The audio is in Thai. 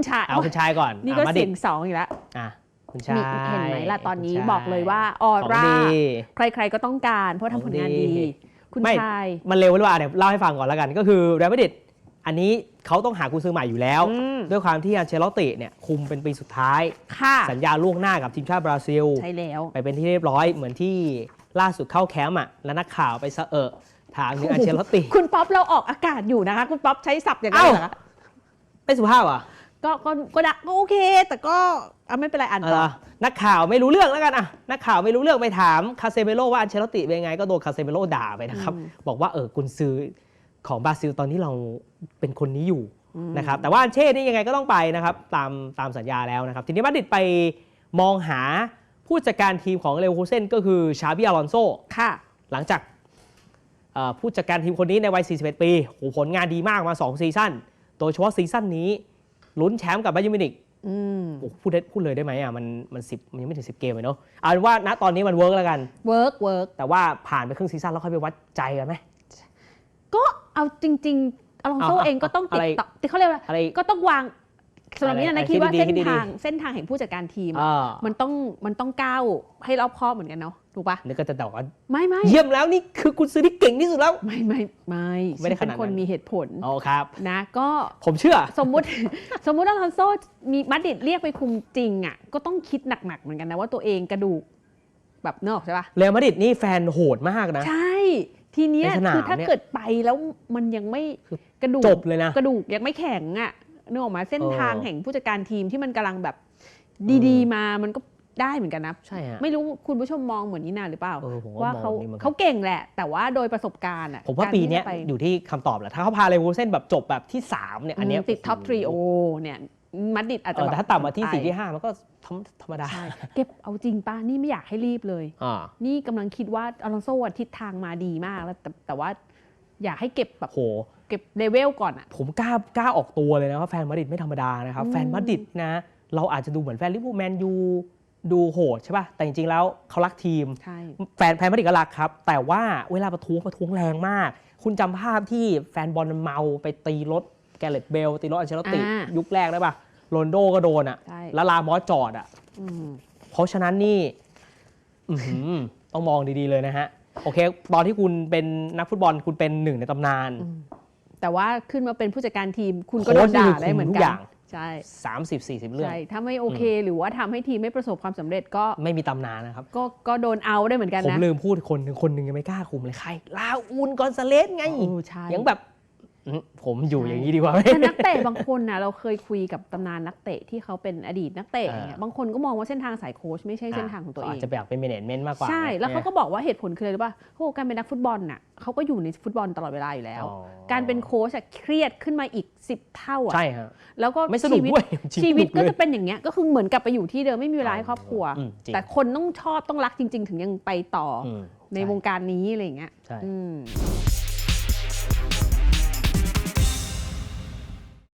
คุณชายเอาคุณชายก่อนนี่อะก็มาดิเสียงสองอีกแล้วอะคุณชายนี่เห็นไหมล่ะตอนนี้คุณชายบอกเลยว่าออของร่าดีใครๆก็ต้องการเพราะทำผลงานของดีดี คุณไม่ชาย มันเร็วหรือเปล่าเดี๋ยวเล่าให้ฟังก่อนแล้วกัน ก็คือเรอัลมาดริดอันนี้เขาต้องหากุญซือใหม่อยู่แล้วอืมด้วยความที่อันเชลอตติเนี่ยคุมเป็นปีสุดท้ายค่ะสัญญาล่วงหน้ากับทีมชาติบราซิล ใช่แล้ว ไปเป็นที่เรียบร้อยเหมือนที่ล่าสุดเข้าแคมป์อะแล้วนักข่าวไปสะเอะถามถึงอันเชลอตติ คุณป๊อปเราออกอากาศอยู่นะคะ คุณป๊อปใช้ศัพท์อย่างนั้นเอ้าเหรอคะไม่สุภาพอะ ก็ก็ก็ได้ก็โอเค แต่ก็อะไม่เป็นไรอ่านเอต่ออนักข่าวไม่รู้เรื่องแล้วกันอะนักข่าวไม่รู้เรื่องไปถามคาเซเมโลว่าอันเชลอตติเป็นยังไงก็โดนคาเซเมโลด่าไปนะครับ บอกว่าเออกุนซือของบราซิลตอนนี้เราเป็นคนนี้อยู่อืมนะครับแต่ว่าอันเช่นี่ยังไงก็ต้องไปนะครับ ตามตามสัญญาแล้วนะครับ ทีนี้มาดริดไปมองหาผู้จัดการทีมของเลวคูเซนก็คือชาบิอลอนโซค่ะหลังจากเอ่อผู้จัดการทีมคนนี้ในวัย 41 ปีโหผลงานดีมากมา 2 ซีซั่นโดยเฉพาะซีซั่นนี้ ลุ้นแชมป์กับไบาเยิร์นมิวนิกอืมโอ้พูดได้พูดเลยได้ไหมอะมันมันสิมันยังไม่ถึง10เกมเลยเนาะเอาเป็นว่าณตอนนี้มันเวิร์กแล้วกัน เวิร์กเวิร์กแต่ว่าผ่านไปครึ่งซีซั่นแล้วค่อยไปวัดใจกันไหม ก็เอาจริง ๆ อลองโซเอาเองก็ต้องติดอะไร ต่อที่เขาเรียกว่าอะไร ก็ต้องวาง สำหรับนี้อะไรนะคิดว่าคิดดีๆเส้นคิดดีๆทางเส้นทางแห่งผู้จัดการทีมเออะอมันต้องมันต้องก้าวให้รอบคอบเหมือนกันเนาะถูกปะนี่ก็จะบอกว่าไม่ไม่เยี่ยมแล้วนี่คือคุณซื้อที่เก่งที่สุดแล้ว ไม่ไม่ไม่ไม่ได้ฉันเป็นขนาดนั้นคนมีเหตุผลอ๋อครับนะ ก็ผมเชื่อ สมมุติสมมุติอลอนโซมีมาดริดเรียกไปคุมจริงอะก็ต้องคิดหนักๆเหมือนกันนะว่าตัวเองกระดูกแบบเนกออกใช่ปะเรอัลมาดริดนี่แฟนโหดมากนะ ใช่ทีเนี้ยในสนามคือถ้าเนี่ยเกิดไปแล้วมันยังไม่คือกระดูกจบเลยนะกระดูกยังไม่แข็งอะ นึกออกไหมาเส้นเออทางแห่งผู้จัดการทีมที่มันกำลังแบบดีๆ มามันก็ได้เหมือนกันนะใช่ฮะไม่รู้คุณผู้ชมมองเหมือนนี้นาหรือเปล่าเออผมว่าก็มเขาองนี่เหมือนกันเขาเก่งแหละ แต่ว่าโดยประสบการณ์อะผมว่าการปีที่เนี้ยจะไปอยู่ที่คำตอบแหละถ้าเขาพาเลเวอร์เซนแบบจบแบบที่ 3 เนี่ย อันเนี้ยมติดท็อปทรีโอโเนี่ยมาดริดอาจเอจะอแบบแต่ถ้าต่ำมาที่ไป4ที่ 5 มันก็ธรรมธรรมดาใช่เก็บเอาจริงป้านี่ไม่อยากให้รีบเลยอ่านี่กำลังคิดว่าอลอนโซอะทิศทางมาดีมากแล้วแต่แต่ว่าอยากให้เก็บแบบโห เก็บเลเวลก่อนอะผมกล้ากล้าออกตัวเลยนะว่าแฟนมาดริดไม่ธรรมดานะครับอืมแฟนมาดริดนะ เราอาจจะดูเหมือนแฟนลิเวอร์พูลแมนยูดูโหดใช่ป่ะ แต่จริง ๆ แล้วเขารักทีม ใช่แฟนแฟนมาดริดก็รักครับ แต่ว่าเวลาประท้วงประท้วงแรงมาก คุณจำภาพที่แฟนบอลเมาไปตีรถแกเรตเบลตีรถอัลเชลติ อ่ายุคแรกได้ป่ะโรนลโดก็โดนอะใช่ แล้วลามอสจอดอะ อืม เพราะฉะนั้นนี่อื้อหือต้องมองดีๆเลยนะฮะ โอเค ตอนที่คุณเป็นนักฟุตบอลคุณเป็นหนึ่งในตำนาน อืม แต่ว่าขึ้นมาเป็นผู้จัดการทีม คุณก็โค้โดชนด่านี่คือได้เหมือนคุมทุกักอย่างใช่30-40เรื่องใช่ถ้าไม่โอเค หรือว่าทำให้ทีมไม่ประสบความสำเร็จก็ไม่มีตำนานนะครับ ก็ก็โดนเอาได้เหมือนกันผมนะลืมพูดคนหนึ่งคนหนึ่งยังไม่กล้าคุมเลยใครลาอูนกอนซาเลสไงโอ้ใช่ยังแบบอื้อ ผมอยู่ใช่อย่างนี้ดีกว่าไหมแต่นักเตะบางคนนะเราเคยคุยกับตำนานนักเตะที่เขาเป็นอดีตนักเตะอ่าอย่างเงี้ยบางคนก็มองว่าเส้นทางสายโค้ชไม่ใช่เส้นทางของตัวเองจจะแบบเป็นเมเนจเมนต์มากกว่าใช่ไหมแล้วเขาก็บอกว่าเหตุผลคืออะไรรู้ป่ะเขาบอกการเป็นนักฟุตบอลน่ะเขาก็อยู่ในฟุตบอลตลอดเวลาอยู่แล้วอ๋อการเป็นโค้ชอะเครียดขึ้นมาอีก 10 เท่าอะใช่ฮะแล้วก็ไม่สนุกชีวิตด้วยชีวิตก็เลยจะเป็นอย่างเงี้ยก็คือเหมือนกลับไปอยู่ที่เดิมไม่มีเวลาให้ครอบครัวอืมจริงแต่คนต้องชอบต้องรักจริง ๆ ถึงยังไปต่อออืมในวงการนี้อะไรอย่างเงี้ยใช่อืม